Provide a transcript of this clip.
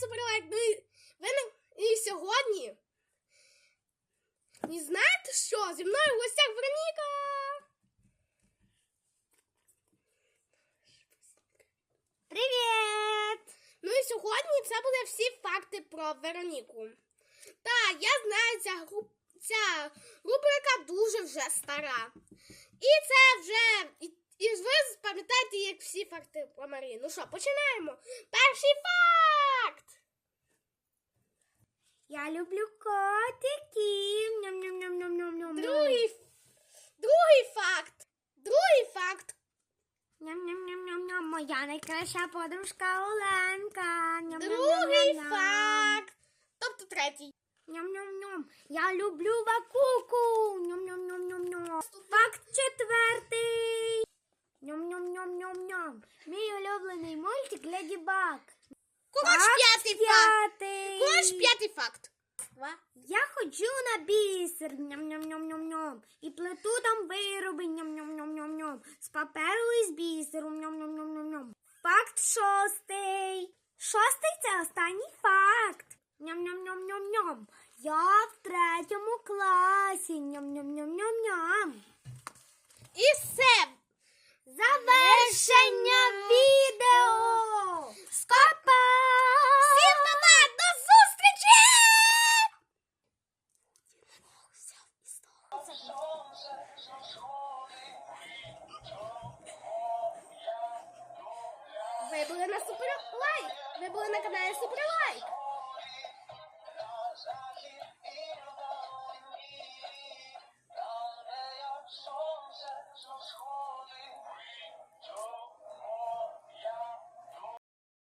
Суперлайк. Ну і ви на- і сьогодні. І знаєте що? Зі мною в гостях Вероніка. Привіт! Ну і сьогодні це буде всі факти про Вероніку. Так, я знаю, ця, гру... ця рубрика дуже вже стара. І це вже. І, і ви пам'ятаєте, як всі факти про Марію. Ну що, починаємо. Перший факт! люблю котиків. Ням-ням-ням-ням-ням-ням. Другий, ф- другий факт. Другий факт. Ням-ням-ням-ням-ням. Моя найкраща подружка Оленка. Другий Ням-ням-ням-ням. факт. Тобто третій. Ням-ням-ням. Я люблю вакуку. Ням-ням-ням-ням-ням. Факт четвертий. Ням-ням-ням-ням-ням. Мій улюблений мультик Леді Баг. Коротше, Факт п'ятий факт. П'ятий. Коротше, п'ятий факт. Два. Я ходжу на бісер, ням-ням-ням-ням-ням, і плету там вироби, ням-ням-ням-ням-ням, з паперу і з бісеру, ням-ням-ням-ням-ням. Факт шостий. Шостий це останній факт. Ням-ням-ням-ням-ням. Я в третьому класі. Ням-ням-ням-ням-ням. І все. Завершення відео. Ви були на Суперлайк. Ви були на каналі Суперлайк.